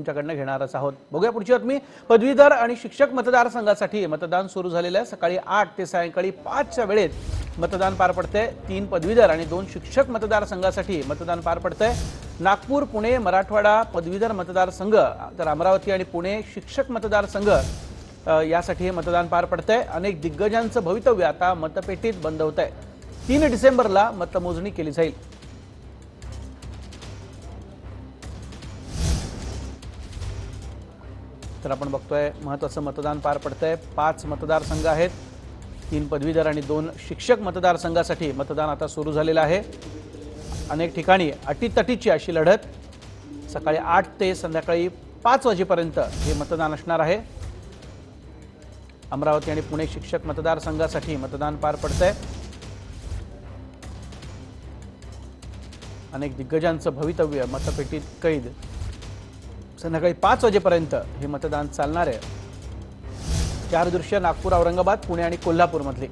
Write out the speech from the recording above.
तुमच्याकडनं घेणारच आहोत. बघूया पुढची बातमी. पदवीधर आणि शिक्षक मतदारसंघासाठी मतदान सुरू झालेलं आहे. सकाळी आठ ते सायंकाळी पाचच्या वेळेत मतदान पार पडतंय. तीन पदवीधर आणि दोन शिक्षक मतदारसंघासाठी मतदान पार पडतंय. नागपूर पुणे मराठवाडा पदवीधर मतदारसंघ तर अमरावती आणि पुणे शिक्षक मतदारसंघ यासाठी हे मतदान पार पडतंय. अनेक दिग्गजांचं भवितव्य आता मतपेटीत बंद होत आहे तीन डिसेंबरला मतमोजणी केली जाईल. तर आपण बघतोय महत्वाचं मतदान पार पडतंय. पाच मतदारसंघ आहेत. तीन पदवीधर आणि दोन शिक्षक मतदारसंघासाठी मतदान आता सुरू झालेलं आहे. अनेक ठिकाणी अटीतटीची अशी लढत. सकाळी आठ ते संध्याकाळी पाच वाजेपर्यंत हे मतदान असणार आहे. अमरावती आणि पुणे शिक्षक मतदारसंघासाठी मतदान पार पडतंय. अनेक दिग्गजांचं भवितव्य मतपेटीत कैद. संध्याकाळी पाच वाजेपर्यंत हे मतदान चालणार आहे. चार दृश्य नागपूर औरंगाबाद पुणे आणि कोल्हापूरमधली.